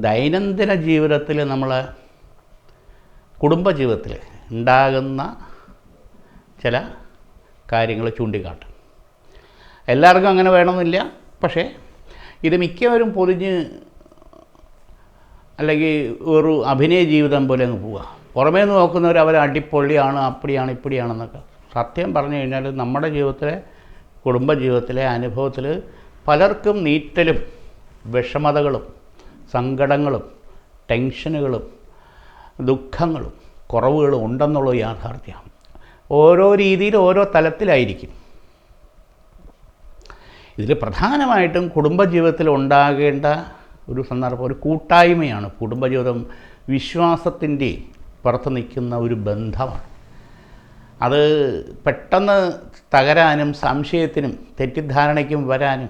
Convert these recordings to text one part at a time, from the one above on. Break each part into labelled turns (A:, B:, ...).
A: ദൈനംദിന ജീവിതത്തിൽ നമ്മൾ കുടുംബജീവിതത്തിൽ ഉണ്ടാകുന്ന ചില കാര്യങ്ങൾ ചൂണ്ടിക്കാട്ടും. എല്ലാവർക്കും അങ്ങനെ വേണമെന്നില്ല. പക്ഷേ ഇത് മിക്കവരും പൊതിഞ്ഞ് അല്ലെങ്കിൽ ഒരു അഭിനയ ജീവിതം പോലെ അങ്ങ് പോവുക. പുറമേ നോക്കുന്നവർ അവർ അടിപൊളിയാണ് അപ്പടിയാണ് ഇപ്പടിയാണെന്നൊക്കെ സത്യം പറഞ്ഞു കഴിഞ്ഞാൽ നമ്മുടെ ജീവിതത്തിലെ കുടുംബജീവിതത്തിലെ അനുഭവത്തിൽ പലർക്കും നീറ്റലും വിഷമതകളും സങ്കടങ്ങളും ടെൻഷനുകളും ദുഃഖങ്ങളും കുറവുകളും ഉണ്ടെന്നുള്ള യാഥാർത്ഥ്യമാണ്. ഓരോ രീതിയിൽ ഓരോ തലത്തിലായിരിക്കും. ഇതിൽ പ്രധാനമായിട്ടും കുടുംബജീവിതത്തിൽ ഉണ്ടാകേണ്ട ഒരു സന്ദർഭം ഒരു കൂട്ടായ്മയാണ്. കുടുംബജീവിതം വിശ്വാസത്തിന്റെ പുറത്ത് നിൽക്കുന്ന ഒരു ബന്ധമാണ്. അത് പെട്ടെന്ന് തകരാനും സംശയത്തിനും തെറ്റിദ്ധാരണയ്ക്കും വരാനും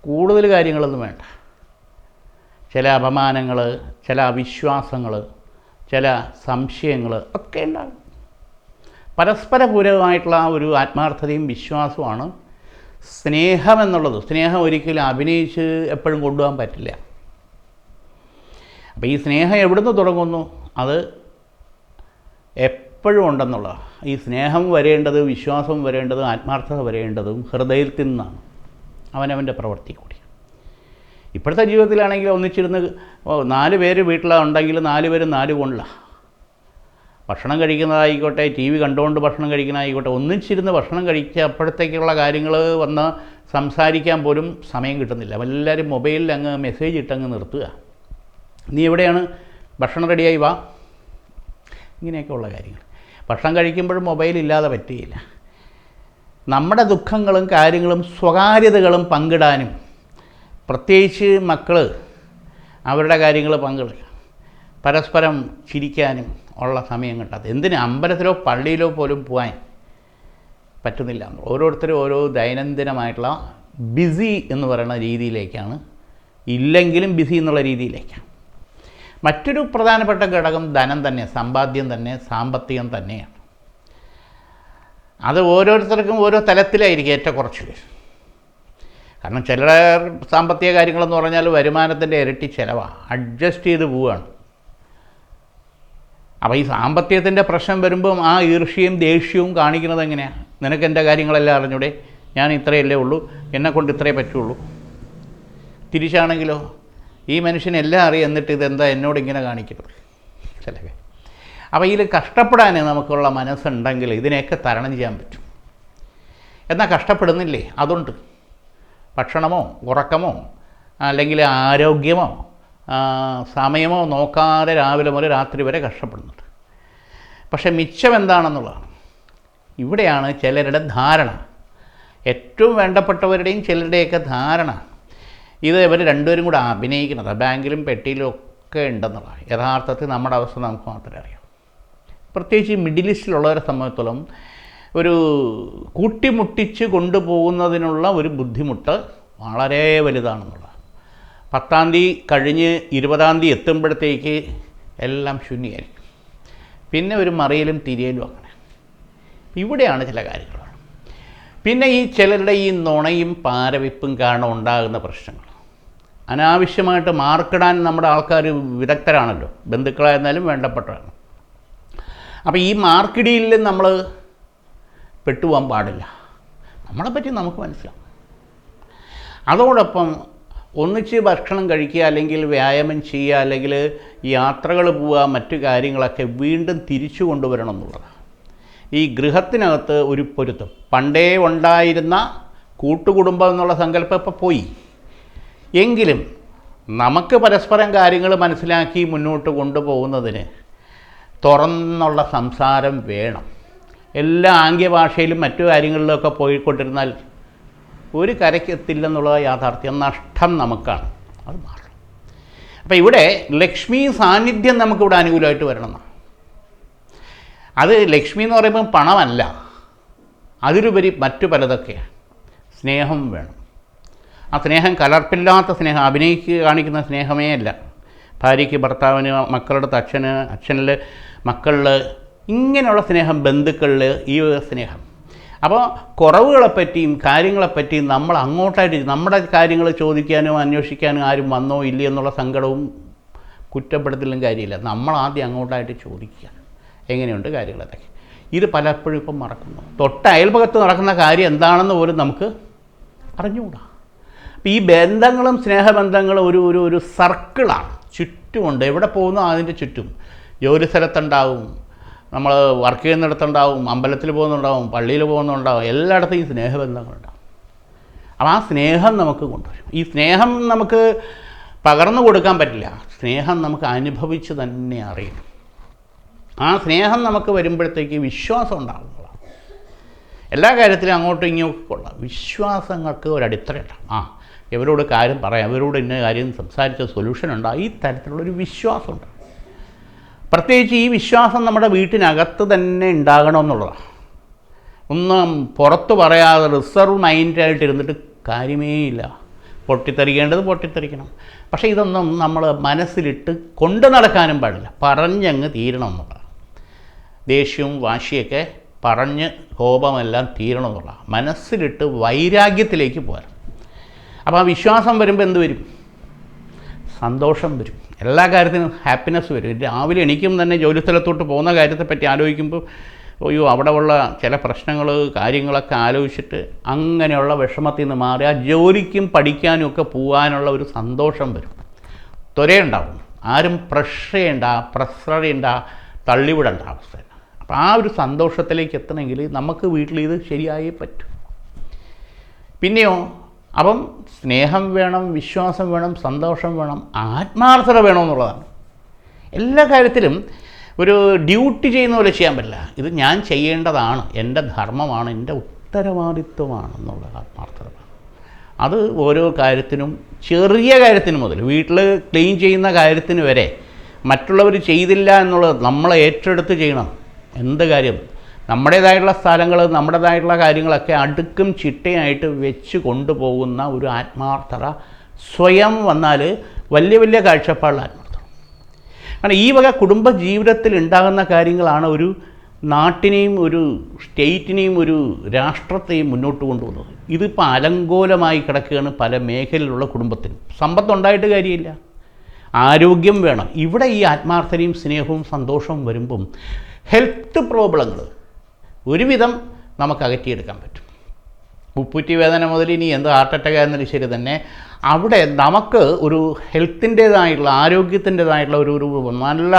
A: കൂടുതൽ കാര്യങ്ങളൊന്നും വേണ്ട. ചില അപമാനങ്ങൾ ചില അവിശ്വാസങ്ങൾ ചില സംശയങ്ങൾ ഒക്കെ ഉണ്ടാകും. പരസ്പരപൂരകമായിട്ടുള്ള ആ ഒരു ആത്മാർത്ഥതയും വിശ്വാസവുമാണ് സ്നേഹമെന്നുള്ളത്. സ്നേഹം ഒരിക്കലും അഭിനയിച്ച് എപ്പോഴും കൊണ്ടുപോകാൻ പറ്റില്ല. അപ്പോൾ ഈ സ്നേഹം എവിടുന്ന് തുടങ്ങുന്നു? അത് എപ്പോഴും ഉണ്ടെന്നുള്ള ഈ സ്നേഹം വരേണ്ടത് വിശ്വാസം വരേണ്ടതും ആത്മാർത്ഥത വരേണ്ടതും ഹൃദയത്തിൽ നിന്നാണ്. അവനവന്റെ പ്രവർത്തിക്കും ഇപ്പോഴത്തെ ജീവിതത്തിലാണെങ്കിൽ ഒന്നിച്ചിരുന്ന് നാല് പേര് വീട്ടിലുണ്ടെങ്കിൽ നാല് പേരും നാല് കൊണ്ടില്ല ഭക്ഷണം കഴിക്കുന്നതായിക്കോട്ടെ ടി വി കണ്ടുകൊണ്ട് ഭക്ഷണം കഴിക്കുന്നതായിക്കോട്ടെ ഒന്നിച്ചിരുന്ന് ഭക്ഷണം കഴിക്കുക അപ്പോഴത്തേക്കുള്ള കാര്യങ്ങൾ വന്ന് സംസാരിക്കാൻ പോലും സമയം കിട്ടുന്നില്ല. എല്ലാവരും മൊബൈലിൽ അങ്ങ് മെസ്സേജ് ഇട്ടങ്ങ് നിർത്തുക. നീ എവിടെയാണ്? ഭക്ഷണം റെഡിയായി വാ. ഇങ്ങനെയൊക്കെയുള്ള കാര്യങ്ങൾ. ഭക്ഷണം കഴിക്കുമ്പോഴും മൊബൈൽ ഇല്ലാതെ പറ്റുകയില്ല. നമ്മുടെ ദുഃഖങ്ങളും കാര്യങ്ങളും സ്വകാര്യതകളും പങ്കിടാനും പ്രത്യേകിച്ച് മക്കൾ അവരുടെ കാര്യങ്ങൾ പങ്കെടുക്കുക പരസ്പരം ചിരിക്കാനും ഉള്ള സമയം കിട്ടാത്ത. എന്തിന് അമ്പലത്തിലോ പള്ളിയിലോ പോലും പോകാൻ പറ്റുന്നില്ല. ഓരോരുത്തരും ഓരോ ദൈനംദിനമായിട്ടുള്ള ബിസി എന്ന് പറയുന്ന രീതിയിലേക്കാണ്. ഇല്ലെങ്കിലും ബിസി എന്നുള്ള രീതിയിലേക്കാണ്. മറ്റൊരു പ്രധാനപ്പെട്ട ഘടകം ധനം തന്നെ സമ്പാദ്യം തന്നെ സാമ്പത്തികം തന്നെയാണ്. അത് ഓരോരുത്തർക്കും ഓരോ തലത്തിലായിരിക്കും ഏറ്റക്കുറച്ചിൽ കാരണം ചില സാമ്പത്തിക കാര്യങ്ങളെന്ന് പറഞ്ഞാൽ വരുമാനത്തിന്റെ ഇരട്ടി ചിലവാണ്. അഡ്ജസ്റ്റ് ചെയ്ത് പോവുകയാണ്. അപ്പോൾ ഈ സാമ്പത്തികത്തിന്റെ പ്രശ്നം വരുമ്പം ആ ഈർഷ്യയും ദേഷ്യവും കാണിക്കുന്നത് എങ്ങനെയാണ് നിനക്ക് എന്റെ കാര്യങ്ങളെല്ലാം അറിഞ്ഞൂടെ? ഞാൻ ഇത്രയല്ലേ ഉള്ളൂ. എന്നെക്കൊണ്ട് ഇത്രയേ പറ്റുള്ളൂ. തിരിച്ചാണെങ്കിലോ? ഈ മനുഷ്യനെല്ലാം അറിയാം എന്നിട്ട് ഇതെന്താ എന്നോട് ഇങ്ങനെ കാണിക്കുന്നത്. ചില കാര്യം അപ്പോൾ ഇതിൽ കഷ്ടപ്പെടാൻ നമുക്കുള്ള മനസ്സുണ്ടെങ്കിൽ ഇതിനെയൊക്കെ തരണം ചെയ്യാൻ പറ്റും. എന്നാൽ കഷ്ടപ്പെടുന്നില്ലേ? അതുണ്ട്. ഭക്ഷണമോ ഉറക്കമോ അല്ലെങ്കിൽ ആരോഗ്യമോ സമയമോ നോക്കാതെ രാവിലെ മുതൽ രാത്രി വരെ കഷ്ടപ്പെടുന്നുണ്ട്. പക്ഷേ മിച്ചം എന്താണെന്നുള്ളതാണ്. ഇവിടെയാണ് ചിലരുടെ ധാരണ. ഏറ്റവും വേണ്ടപ്പെട്ടവരുടെയും ചിലരുടെയൊക്കെ ധാരണ. ഇത് ഇവർ രണ്ടുപേരും കൂടെ അഭിനയിക്കുന്നത് ബാങ്കിലും പെട്ടിയിലും ഒക്കെ ഉണ്ടെന്നുള്ളതാണ് യഥാർത്ഥത്തിൽ നമ്മുടെ അവസ്ഥ നമുക്ക് മാത്രമേ അറിയാം പ്രത്യേകിച്ച് മിഡിൽ ഈസ്റ്റിലുള്ളവരെ സംബന്ധിച്ചോളം ഒരു കൂട്ടിമുട്ടിച്ച് കൊണ്ടുപോകുന്നതിനുള്ള ഒരു ബുദ്ധിമുട്ട് വളരെ വലുതാണെന്നുള്ളത് പത്താം തീയതി കഴിഞ്ഞ് ഇരുപതാം തീയതി എത്തുമ്പോഴത്തേക്ക് എല്ലാം ശൂന്യമായിരിക്കും പിന്നെ ഒരു മറിയലും തിരിയലും അങ്ങനെ. ഇവിടെയാണ് ചില കാര്യങ്ങൾ. പിന്നെ ഈ ചിലരുടെ ഈ നുണയും പാരവിപ്പും കാരണം ഉണ്ടാകുന്ന പ്രശ്നങ്ങൾ. അനാവശ്യമായിട്ട് മാർക്കിടാൻ നമ്മുടെ ആൾക്കാർ വിദഗ്ധരാണല്ലോ. ബന്ധുക്കളായിരുന്നാലും വേണ്ടപ്പെട്ടതാണ് അപ്പോൾ ഈ മാർക്കിടിയിൽ നമ്മൾ പെട്ടുപോകാൻ പാടില്ല. നമ്മളെപ്പറ്റി നമുക്ക് മനസ്സിലാവും. അതോടൊപ്പം ഒന്നിച്ച് ഭക്ഷണം കഴിക്കുക അല്ലെങ്കിൽ വ്യായാമം ചെയ്യുക അല്ലെങ്കിൽ യാത്രകൾ പോവുക മറ്റു കാര്യങ്ങളൊക്കെ വീണ്ടും തിരിച്ചു കൊണ്ടുവരണം എന്നുള്ളതാണ്. ഈ ഗൃഹത്തിനകത്ത് ഒരു പൊരുത്തം. പണ്ടേ ഉണ്ടായിരുന്ന കൂട്ടുകുടുംബം എന്നുള്ള സങ്കല്പം ഇപ്പോൾ പോയി. എങ്കിലും നമുക്ക് പരസ്പരം കാര്യങ്ങൾ മനസ്സിലാക്കി മുന്നോട്ട് കൊണ്ടുപോകുന്നതിന് തുറന്നുള്ള സംസാരം വേണം. എല്ലാ ആംഗ്യഭാഷയിലും മറ്റു കാര്യങ്ങളിലൊക്കെ പോയിക്കൊണ്ടിരുന്നാൽ ഒരു കരയ്ക്കെത്തില്ലെന്നുള്ള യാഥാർത്ഥ്യം നഷ്ടം നമുക്കാണ്. അത് മാറണം അപ്പോൾ ഇവിടെ ലക്ഷ്മി സാന്നിധ്യം നമുക്കിവിടെ അനുകൂലമായിട്ട് വരണം അത് ലക്ഷ്മി എന്ന് പറയുമ്പോൾ പണമല്ല. അതിലുപരി മറ്റു പലതൊക്കെയാണ്. സ്നേഹം വേണം. ആ സ്നേഹം കലർപ്പില്ലാത്ത സ്നേഹം അഭിനയിക്ക് കാണിക്കുന്ന സ്നേഹമേ അല്ല. ഭാര്യയ്ക്ക് ഭർത്താവിന് മക്കളുടെ അച്ഛന് അച്ഛനിൽ മക്കളിൽ ഇങ്ങനെയുള്ള സ്നേഹം ബന്ധുക്കളിൽ ഈ സ്നേഹം. അപ്പോൾ കുറവുകളെപ്പറ്റിയും കാര്യങ്ങളെപ്പറ്റിയും നമ്മൾ അങ്ങോട്ടായിട്ട് നമ്മുടെ കാര്യങ്ങൾ ചോദിക്കാനും അന്വേഷിക്കാനും ആരും വന്നോ ഇല്ലയോ എന്നുള്ള സങ്കടവും കുറ്റപ്പെടുത്തലും കാര്യമില്ല. നമ്മൾ ആദ്യം അങ്ങോട്ടായിട്ട് ചോദിക്കുക. എങ്ങനെയുണ്ട് കാര്യങ്ങളൊക്കെ? ഇത് പലപ്പോഴും ഇപ്പം മറക്കുന്നു. തൊട്ട് അയൽപകത്ത് നടക്കുന്ന കാര്യം എന്താണെന്ന് പോലും നമുക്ക് അറിഞ്ഞുകൂടാ. അപ്പോൾ ഈ ബന്ധങ്ങളും സ്നേഹബന്ധങ്ങളും ഒരു ഒരു ഒരു സർക്കിളാണ്. ചുറ്റുമുണ്ട്. എവിടെ പോകുന്നു അതിന്റെ ചുറ്റും. ജോലി സ്ഥലത്തുണ്ടാവും നമ്മൾ വർക്ക് ചെയ്യുന്നിടത്തുണ്ടാവും അമ്പലത്തിൽ പോകുന്നുണ്ടാവും പള്ളിയിൽ പോകുന്നുണ്ടാവും എല്ലായിടത്തും ഈ സ്നേഹബന്ധങ്ങളുണ്ടാവും. അപ്പോൾ ആ സ്നേഹം നമുക്ക് കൊണ്ടുവരും. ഈ സ്നേഹം നമുക്ക് പകർന്നു കൊടുക്കാൻ പറ്റില്ല. സ്നേഹം നമുക്ക് അനുഭവിച്ച് തന്നെ അറിയണം ആ സ്നേഹം നമുക്ക് വരുമ്പോഴത്തേക്ക് വിശ്വാസം ഉണ്ടാകുന്നതാണ്. എല്ലാ കാര്യത്തിലും അങ്ങോട്ടും ഇങ്ങോട്ടും ഉള്ള വിശ്വാസങ്ങൾക്ക് ഒരടിത്തറയുണ്ടാവും ആ ഇവരോട് കാര്യം പറയാം ഇവരോട് ഇന്ന കാര്യം സംസാരിച്ച സൊല്യൂഷൻ ഉണ്ടാകും ഈ തരത്തിലുള്ളൊരു വിശ്വാസമുണ്ട്. പ്രത്യേകിച്ച് ഈ വിശ്വാസം നമ്മുടെ വീട്ടിനകത്ത് തന്നെ ഉണ്ടാകണമെന്നുള്ളതാണ്. ഒന്നും പുറത്ത് പറയാതെ റിസർവ് മൈൻഡായിട്ട് ഇരുന്നിട്ട് കാര്യമേ ഇല്ല. പൊട്ടിത്തെറിക്കേണ്ടത് പൊട്ടിത്തെറിക്കണം. പക്ഷേ ഇതൊന്നും നമ്മൾ മനസ്സിലിട്ട് കൊണ്ടു നടക്കാനും പാടില്ല. പറഞ്ഞങ്ങ് തീരണം എന്നുള്ളതാണ്. ദേഷ്യവും വാശിയൊക്കെ പറഞ്ഞ് കോപമെല്ലാം തീരണം എന്നുള്ളതാണ്. മനസ്സിലിട്ട് വൈരാഗ്യത്തിലേക്ക് പോരാ അപ്പോൾ ആ വിശ്വാസം വരുമ്പോൾ എന്ത് വരും? സന്തോഷം വരും. എല്ലാ കാര്യത്തിനും ഹാപ്പിനെസ് വരും. രാവിലെ എണീക്കും തന്നെ ജോലി സ്ഥലത്തോട്ട് പോകുന്ന കാര്യത്തെപ്പറ്റി ആലോചിക്കുമ്പോൾ അയ്യോ അവിടെ ഉള്ള ചില പ്രശ്നങ്ങൾ കാര്യങ്ങളൊക്കെ ആലോചിച്ചിട്ട് അങ്ങനെയുള്ള വിഷമത്തിൽ നിന്ന് മാറി ആ ജോലിക്കും പഠിക്കാനും ഒക്കെ പോകാനുള്ള ഒരു സന്തോഷം വരും. ത്വരയുണ്ടാവും ആരും പ്രഷർ ചെയ്യണ്ട തള്ളിവിടേണ്ട അവസ്ഥ അപ്പോൾ ആ ഒരു സന്തോഷത്തിലേക്ക് എത്തണമെങ്കിൽ നമുക്ക് വീട്ടിൽ ഇത് ശരിയായേ പറ്റും. പിന്നെയോ അപ്പം സ്നേഹം വേണം വിശ്വാസം വേണം സന്തോഷം വേണം ആത്മാർത്ഥത വേണമെന്നുള്ളതാണ് എല്ലാ കാര്യത്തിലും ഒരു ഡ്യൂട്ടി ചെയ്യുന്ന പോലെ ചെയ്യാൻ പറ്റില്ല. ഇത് ഞാൻ ചെയ്യേണ്ടതാണ് എന്റെ ധർമ്മമാണ് എന്റെ ഉത്തരവാദിത്വമാണ് എന്നുള്ള ആത്മാർത്ഥത അത് ഓരോ കാര്യത്തിനും ചെറിയ കാര്യത്തിന് മുതൽ വീട്ടിൽ ക്ലീൻ ചെയ്യുന്ന കാര്യത്തിന് വരെ മറ്റുള്ളവർ ചെയ്തില്ല എന്നുള്ളത് നമ്മളെ ഏറ്റെടുത്ത് ചെയ്യണം. എന്ത് കാര്യം? നമ്മുടേതായിട്ടുള്ള സ്ഥലങ്ങൾ നമ്മുടേതായിട്ടുള്ള കാര്യങ്ങളൊക്കെ അടുക്കും ചിട്ടയായിട്ട് വെച്ച് കൊണ്ടുപോകുന്ന ഒരു ആത്മാർത്ഥത സ്വയം വന്നാൽ വലിയ വലിയ കാഴ്ചപ്പാടുള്ള ആത്മാർത്ഥത. കാരണം ഈ വക കുടുംബ ജീവിതത്തിൽ ഉണ്ടാകുന്ന കാര്യങ്ങളാണ് ഒരു നാട്ടിനെയും ഒരു സ്റ്റേറ്റിനെയും ഒരു രാഷ്ട്രത്തെയും മുന്നോട്ട് കൊണ്ടുപോകുന്നത്. ഇതിപ്പോൾ അലങ്കോലമായി കിടക്കുകയാണ് പല മേഖലയിലുള്ള കുടുംബത്തിനും. സമ്പത്തുണ്ടായിട്ട് കാര്യമില്ല. ആരോഗ്യം വേണം. ഇവിടെ ഈ ആത്മാർത്ഥതയും സ്നേഹവും സന്തോഷവും വരുമ്പം ഹെൽത്ത് പ്രോബ്ലങ്ങൾ ഒരുവിധം നമുക്ക് അകറ്റിയെടുക്കാൻ പറ്റും. ഉപ്പുറ്റി വേദന മുതൽ ഇനി എന്ത് ഹാർട്ട് അറ്റാക്ക് ആയിരുന്നാലും ശരി തന്നെ അവിടെ നമുക്ക് ഒരു ഹെൽത്തിന്റേതായിട്ടുള്ള ആരോഗ്യത്തിന്റേതായിട്ടുള്ള ഒരു ഒരു നല്ല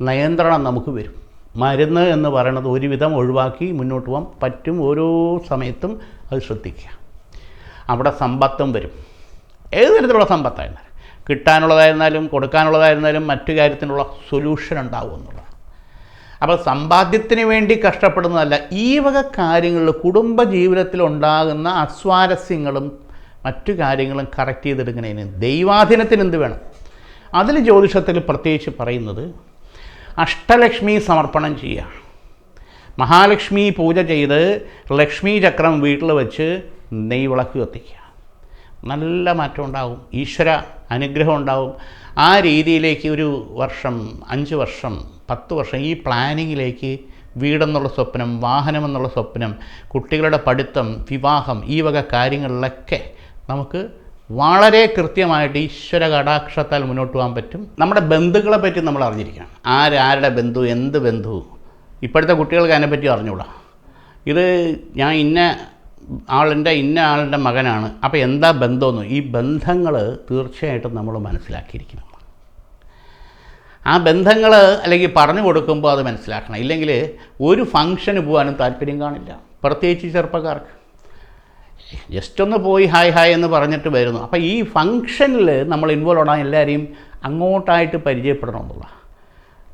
A: നിയന്ത്രണം നമുക്ക് വരും. മരുന്ന് എന്ന് പറയുന്നത് ഒരുവിധം ഒഴിവാക്കി മുന്നോട്ട് പോകാൻ പറ്റും ഓരോ സമയത്തും അത് ശ്രദ്ധിക്കുക. അവിടെ സമ്പത്തും വരും. ഏത് തരത്തിലുള്ള സമ്പത്തായിരുന്നാലും കിട്ടാനുള്ളതായിരുന്നാലും കൊടുക്കാനുള്ളതായിരുന്നാലും മറ്റു കാര്യത്തിനുള്ള സൊല്യൂഷൻ ഉണ്ടാവും എന്നുള്ളതാണ് അപ്പോൾ സമ്പാദ്യത്തിന് വേണ്ടി കഷ്ടപ്പെടുന്നതല്ല ഈ വക കാര്യങ്ങളിൽ കുടുംബ ജീവിതത്തിൽ ഉണ്ടാകുന്ന അസ്വാരസ്യങ്ങളും മറ്റു കാര്യങ്ങളും കറക്റ്റ് ചെയ്തെടുക്കുന്നതിന് ദൈവാധീനത്തിന് എന്ത് വേണം? അതിൽ ജ്യോതിഷത്തിൽ പ്രത്യേകിച്ച് പറയുന്നത് അഷ്ടലക്ഷ്മി സമർപ്പണം ചെയ്യുക. മഹാലക്ഷ്മി പൂജ ചെയ്ത് ലക്ഷ്മി ചക്രം വീട്ടിൽ വെച്ച് നെയ്വിളക്ക് കത്തിക്കുക. നല്ല മാറ്റം ഉണ്ടാവും ഈശ്വര അനുഗ്രഹം ഉണ്ടാവും ആ രീതിയിലേക്ക് ഒരു വർഷം അഞ്ച് വർഷം പത്ത് വർഷം ഈ പ്ലാനിങ്ങിലേക്ക് വീടെന്നുള്ള സ്വപ്നം വാഹനമെന്നുള്ള സ്വപ്നം കുട്ടികളുടെ പഠിത്തം വിവാഹം ഈ വക കാര്യങ്ങളിലൊക്കെ നമുക്ക് വളരെ കൃത്യമായിട്ട് ഈശ്വര കടാക്ഷത്താൽ മുന്നോട്ട് പോകാൻ പറ്റും. നമ്മുടെ ബന്ധുക്കളെ പറ്റി നമ്മൾ അറിഞ്ഞിരിക്കണം. ആരാരുടെ ബന്ധു എന്ത് ബന്ധു? ഇപ്പോഴത്തെ കുട്ടികൾക്ക് അതിനെപ്പറ്റി അറിഞ്ഞൂടാ ഇത് ഞാൻ ഇന്ന ആളിന്റെ ഇന്ന ആളിന്റെ മകനാണ്. അപ്പോൾ എന്താ ബന്ധമെന്ന്? ഈ ബന്ധങ്ങൾ തീർച്ചയായിട്ടും നമ്മൾ മനസ്സിലാക്കിയിരിക്കണം. ആ ബന്ധങ്ങൾ അല്ലെങ്കിൽ പറഞ്ഞു കൊടുക്കുമ്പോൾ അത് മനസ്സിലാക്കണം. ഇല്ലെങ്കിൽ ഒരു ഫംഗ്ഷന് പോകാനും താല്പര്യം കാണില്ല. പ്രത്യേകിച്ച് ചെറുപ്പക്കാർക്ക്. ജസ്റ്റ് ഒന്ന് പോയി ഹായ് ഹായ് എന്ന് പറഞ്ഞിട്ട് വരുന്നു. അപ്പോൾ ഈ ഫംഗ്ഷനിൽ നമ്മൾ ഇൻവോൾവ് ആവാൻ എല്ലാവരെയും അങ്ങോട്ടായിട്ട് പരിചയപ്പെടണം എന്നുള്ള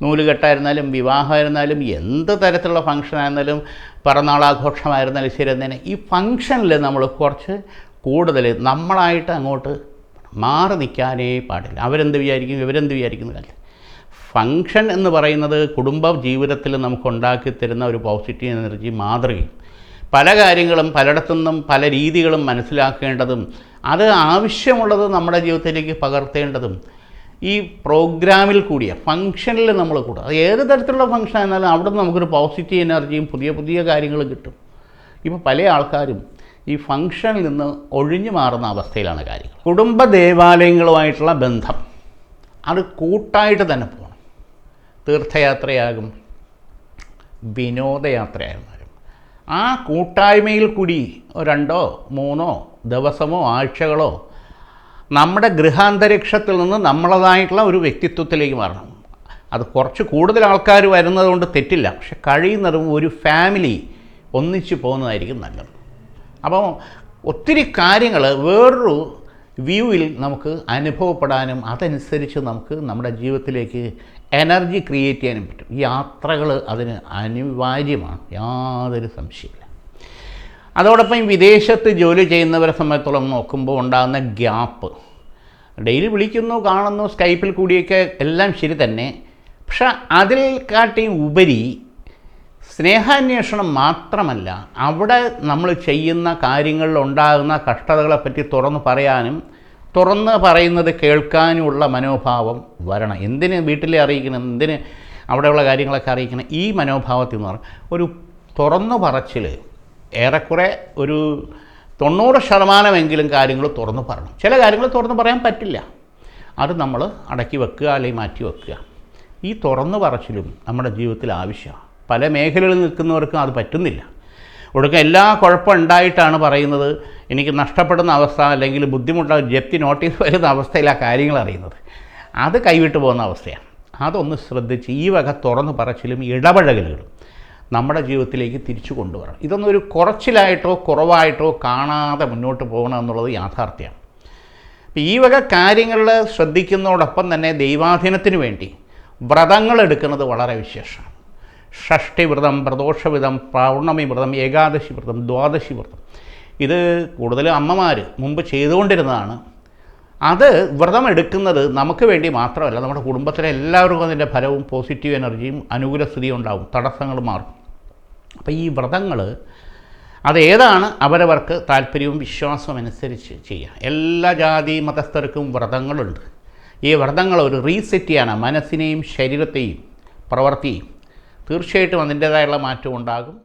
A: നൂലുകെട്ടായിരുന്നാലും വിവാഹമായിരുന്നാലും എന്ത് തരത്തിലുള്ള ഫംഗ്ഷനായിരുന്നാലും പിറന്നാളാഘോഷമായിരുന്നാലും ശരി തന്നെ ഈ ഫംഗ്ഷനിൽ നമ്മൾ കുറച്ച് കൂടുതൽ നമ്മളായിട്ട് അങ്ങോട്ട് മാറി നിൽക്കാനേ പാടില്ല. അവരെന്ത് വിചാരിക്കും? ഇവരെന്ത് വിചാരിക്കുന്ന കാര്യം ഫങ്ഷൻ എന്ന് പറയുന്നത് കുടുംബ ജീവിതത്തിൽ നമുക്ക് ഉണ്ടാക്കി തരുന്ന ഒരു പോസിറ്റീവ് എനർജി മാതൃകയും പല കാര്യങ്ങളും പലയിടത്തുനിന്നും പല രീതികളും മനസ്സിലാക്കേണ്ടതും അത് ആവശ്യമുള്ളത് നമ്മുടെ ജീവിതത്തിലേക്ക് പകർത്തേണ്ടതും ഈ പ്രോഗ്രാമിൽ കൂടിയ ഫങ്ഷനിൽ നമ്മൾ കൂടുക അത് ഏത് തരത്തിലുള്ള ഫങ്ഷൻ ആയിരുന്നാലും അവിടെ നമുക്കൊരു പോസിറ്റീവ് എനർജിയും പുതിയ പുതിയ കാര്യങ്ങളും കിട്ടും. ഇപ്പോൾ പല ആൾക്കാരും ഈ ഫങ്ഷനിൽ നിന്ന് ഒഴിഞ്ഞു മാറുന്ന അവസ്ഥയിലാണ് കാര്യങ്ങൾ. കുടുംബ ദേവാലയങ്ങളുമായിട്ടുള്ള ബന്ധം അത് കൂട്ടായിട്ട് തന്നെ പോകണം തീർത്ഥയാത്രയാകും. വിനോദയാത്രയാകും. ആ കൂട്ടായ്മയിൽ കൂടി രണ്ടോ മൂന്നോ ദിവസമോ ആഴ്ചകളോ നമ്മുടെ ഗൃഹാന്തരീക്ഷത്തിൽ നിന്ന് നമ്മളതായിട്ടുള്ള ഒരു വ്യക്തിത്വത്തിലേക്ക് മാറണം. അത് കുറച്ച് കൂടുതൽ ആൾക്കാർ വരുന്നത് കൊണ്ട് തെറ്റില്ല. പക്ഷെ കഴിയുന്നതും ഒരു ഫാമിലി ഒന്നിച്ച് പോകുന്നതായിരിക്കും നല്ലത്. അപ്പോൾ ഒത്തിരി കാര്യങ്ങൾ വേറൊരു വ്യൂവിൽ നമുക്ക് അനുഭവപ്പെടാനും അതനുസരിച്ച് നമുക്ക് നമ്മുടെ ജീവിതത്തിലേക്ക് എനർജി ക്രിയേറ്റ് ചെയ്യാനും പറ്റും. യാത്രകൾ അതിന് അനിവാര്യമാണ്. യാതൊരു സംശയമില്ല അതോടൊപ്പം വിദേശത്ത് ജോലി ചെയ്യുന്നവരെ സംബന്ധിച്ചോളം നോക്കുമ്പോൾ ഉണ്ടാകുന്ന ഗ്യാപ്പ്. ഡെയിലി വിളിക്കുന്നു കാണുന്നു സ്കൈപ്പിൽ കൂടിയൊക്കെ എല്ലാം ശരി തന്നെ. പക്ഷെ അതിൽ കാട്ടിയും ഉപരി സ്നേഹാന്വേഷണം മാത്രമല്ല അവിടെ നമ്മൾ ചെയ്യുന്ന കാര്യങ്ങളിൽ ഉണ്ടാകുന്ന കഷ്ടതകളെപ്പറ്റി തുറന്നു പറയാനും തുറന്ന് പറയുന്നത് കേൾക്കാനുള്ള മനോഭാവം വരണം. എന്തിന് വീട്ടിലെ അറിയിക്കണം? എന്തിന് അവിടെയുള്ള കാര്യങ്ങളൊക്കെ അറിയിക്കണം? ഈ മനോഭാവത്തിൽ നിന്ന് പറഞ്ഞാൽ ഒരു തുറന്നു പറച്ചിൽ ഏറെക്കുറെ ഒരു തൊണ്ണൂറ് ശതമാനമെങ്കിലും കാര്യങ്ങൾ തുറന്നു പറയണം. ചില കാര്യങ്ങൾ തുറന്നു പറയാൻ പറ്റില്ല. അത് നമ്മൾ അടക്കി വെക്കുക അല്ലെങ്കിൽ മാറ്റി വെക്കുക. ഈ തുറന്നു പറച്ചിലും നമ്മുടെ ജീവിതത്തിൽ ആവശ്യമാണ്. പല മേഖലകളിൽ നിൽക്കുന്നവർക്കും അത് പറ്റുന്നില്ല. ഒടുക്കം എല്ലാ കുഴപ്പം ഉണ്ടായിട്ടാണ് പറയുന്നത്. എനിക്ക് നഷ്ടപ്പെടുന്ന അവസ്ഥ അല്ലെങ്കിൽ ബുദ്ധിമുട്ടുള്ള ജപ്തി നോട്ടീസ് വരുന്ന അവസ്ഥയിലാണ് കാര്യങ്ങൾ അറിയുന്നത്. അത് കൈവിട്ട് പോകുന്ന അവസ്ഥയാണ്. അതൊന്ന് ശ്രദ്ധിച്ച് ഈ വക തുറന്നു പറച്ചിലും ഇടപഴകലുകളും നമ്മുടെ ജീവിതത്തിലേക്ക് തിരിച്ചു കൊണ്ടുവരണം. ഇതൊന്നും ഒരു കുറച്ചിലായിട്ടോ കുറവായിട്ടോ കാണാതെ മുന്നോട്ട് പോകണം എന്നുള്ളത് യാഥാർത്ഥ്യമാണ്. അപ്പോൾ ഈ വക കാര്യങ്ങളിൽ ശ്രദ്ധിക്കുന്നതോടൊപ്പം തന്നെ ദൈവാധീനത്തിന് വേണ്ടി വ്രതങ്ങൾ എടുക്കുന്നത് വളരെ വിശേഷമാണ്. ഷഷ്ടി വ്രതം പ്രദോഷവ്രതം പൗർണമി വ്രതം ഏകാദശി വ്രതം ദ്വാദശി വ്രതം ഇത് കൂടുതലും അമ്മമാർ മുമ്പ് ചെയ്തുകൊണ്ടിരുന്നതാണ്. അത് വ്രതം എടുക്കുന്നത് നമുക്ക് വേണ്ടി മാത്രമല്ല നമ്മുടെ കുടുംബത്തിലെ എല്ലാവർക്കും അതിന്റെ ഫലവും പോസിറ്റീവ് എനർജിയും അനുകൂല സ്ഥിതിയും ഉണ്ടാവും തടസ്സങ്ങൾ മാറും. അപ്പോൾ ഈ വ്രതങ്ങൾ അതേതാണ് അവരവർക്ക് താല്പര്യവും വിശ്വാസവും അനുസരിച്ച് ചെയ്യുക എല്ലാ ജാതി മതസ്ഥർക്കും വ്രതങ്ങളുണ്ട്. ഈ വ്രതങ്ങൾ ഒരു റീസെറ്റ് ചെയ്യാനാണ് മനസ്സിനെയും ശരീരത്തെയും പ്രവൃത്തിയും തീർച്ചയായിട്ടും അതിന്റേതായുള്ള മാറ്റം ഉണ്ടാകും